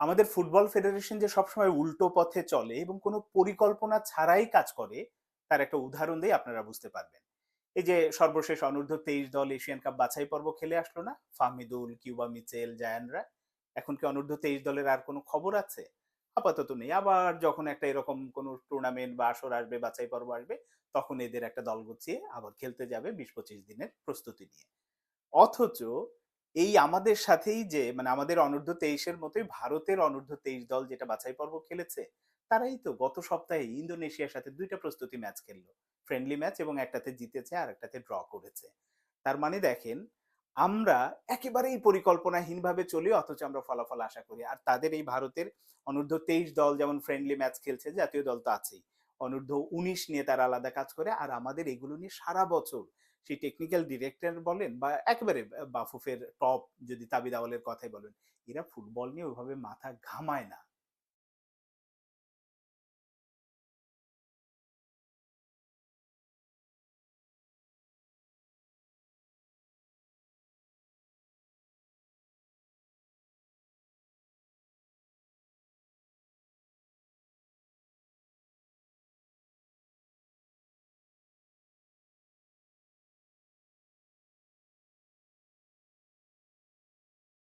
আমাদের football federation যে সবসময় উল্টো পথে চলে এবং কোনো পরিকল্পনা ছাড়াই কাজ করে, তার একটা উদাহরণ দিয়ে আপনারা বুঝতে পারবেন। এই যে সর্বশেষ অনূর্ধ্ব তেইশ দল এশিয়ান কাপ বাছাই পর্ব খেলে আসলো না? ফাহমিদুল, কিউবা মিচেল জায়ানরা এখন কি অনূর্ধ্ব তেইশ দলের আর কোনো খবর আছে? আপাতত নেই। আবার যখন একটা এরকম কোনো টুর্নামেন্ট বা আসর আসবে, বাছাই পর্ব আসবে, তখন এদের একটা দল গুছিয়ে আবার খেলতে যাবে বিশ পঁচিশ দিনের প্রস্তুতি নিয়ে। অথচ এই আমাদের সাথেই যে মানে আমাদের অনূর্ধ্ব তেইশের মতোই ভারতের অনূর্ধ্ব তেইশ দল যেটা বাছাই পর্ব খেলেছে, তারাই তো গত সপ্তাহে ইন্দোনেশিয়ার সাথে দুইটা প্রস্তুতি ম্যাচ খেললো। ফ্রেন্ডলি ম্যাচ এবং একটাতে জিতেছে আর একটাতে ড্র করেছে। তার মানে দেখেন, আমরা একেবারেই পরিকল্পনাহীনভাবে চলি, অথচ আমরা ফলাফল আশা করি। আর তাদের এই ভারতের অনূর্ধ্ব তেইশ দল যেমন ফ্রেন্ডলি ম্যাচ খেলছে, জাতীয় দল তো আছেই। অনূর্ধ্ব উনিশ নিয়ে তারা আলাদা কাজ করে। আর আমাদের এগুলো নিয়ে সারা বছর সেই টেকনিক্যাল ডিরেক্টর বলেন বা একেবারে বাফুফের টপ যদি তাবিদ আওয়ালের কথাই বলেন, এরা ফুটবল নিয়ে ওইভাবে মাথা ঘামায় না।